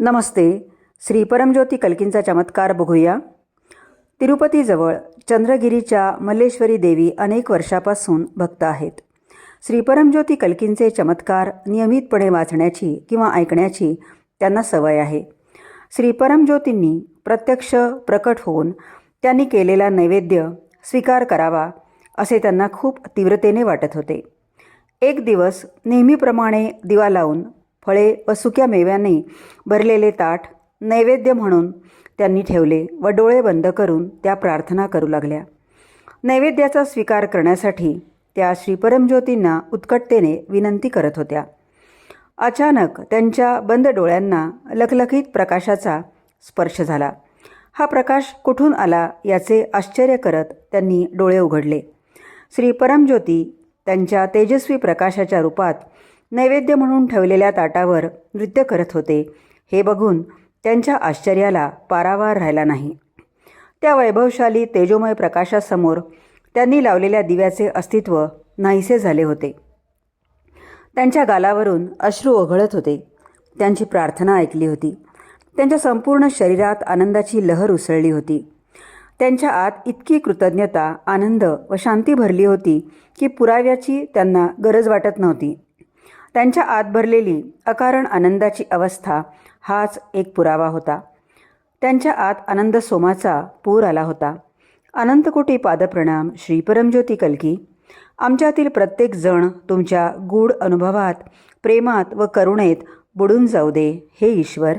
नमस्ते. श्री परमज्योती कल्कींचा चमत्कार बघूया. तिरुपतीजवळ चंद्रगिरीच्या मल्लेश्वरी देवी अनेक वर्षापासून भक्त आहेत. श्री परमज्योती कल्कींचे चमत्कार नियमितपणे वाचण्याची किंवा ऐकण्याची त्यांना सवय आहे. श्री परमज्योतींनी प्रत्यक्ष प्रकट होऊन त्यांनी केलेला नैवेद्य स्वीकार करावा असे त्यांना खूप तीव्रतेने वाटत होते. एक दिवस नेहमीप्रमाणे दिवा लावून फळे व सुक्या मेव्याने भरलेले ताट नैवेद्य म्हणून त्यांनी ठेवले व डोळे बंद करून त्या प्रार्थना करू लागल्या. नैवेद्याचा स्वीकार करण्यासाठी त्या श्री परमज्योतींना उत्कटतेने विनंती करत होत्या. अचानक त्यांच्या बंद डोळ्यांना लखलखीत प्रकाशाचा स्पर्श झाला. हा प्रकाश कुठून आला याचे आश्चर्य करत त्यांनी डोळे उघडले. श्री परमज्योती त्यांच्या तेजस्वी प्रकाशाच्या रूपात नैवेद्य म्हणून ठेवलेल्या ताटावर नृत्य करत होते. हे बघून त्यांच्या आश्चर्याला पारावार राहिला नाही. त्या वैभवशाली तेजोमय प्रकाशासमोर त्यांनी लावलेल्या दिव्याचे अस्तित्व नाहीसे झाले होते. त्यांच्या गालावरून अश्रू ओघळत होते. त्यांची प्रार्थना ऐकली होती. त्यांच्या संपूर्ण शरीरात आनंदाची लहर उसळली होती. त्यांच्या आत इतकी कृतज्ञता आनंद व शांती भरली होती की पुराव्याची त्यांना गरज वाटत नव्हती. त्यांच्या आत भरलेली अकारण आनंदाची अवस्था हाच एक पुरावा होता. त्यांच्या आत आनंद सोमाचा पूर आला होता. अनंतकोटी पादप्रणाम श्री परमज्योती कलकी आमच्यातील प्रत्येक जण तुमच्या गूढ अनुभवात प्रेमात व करुणेत बुडून जाऊ दे हे ईश्वर.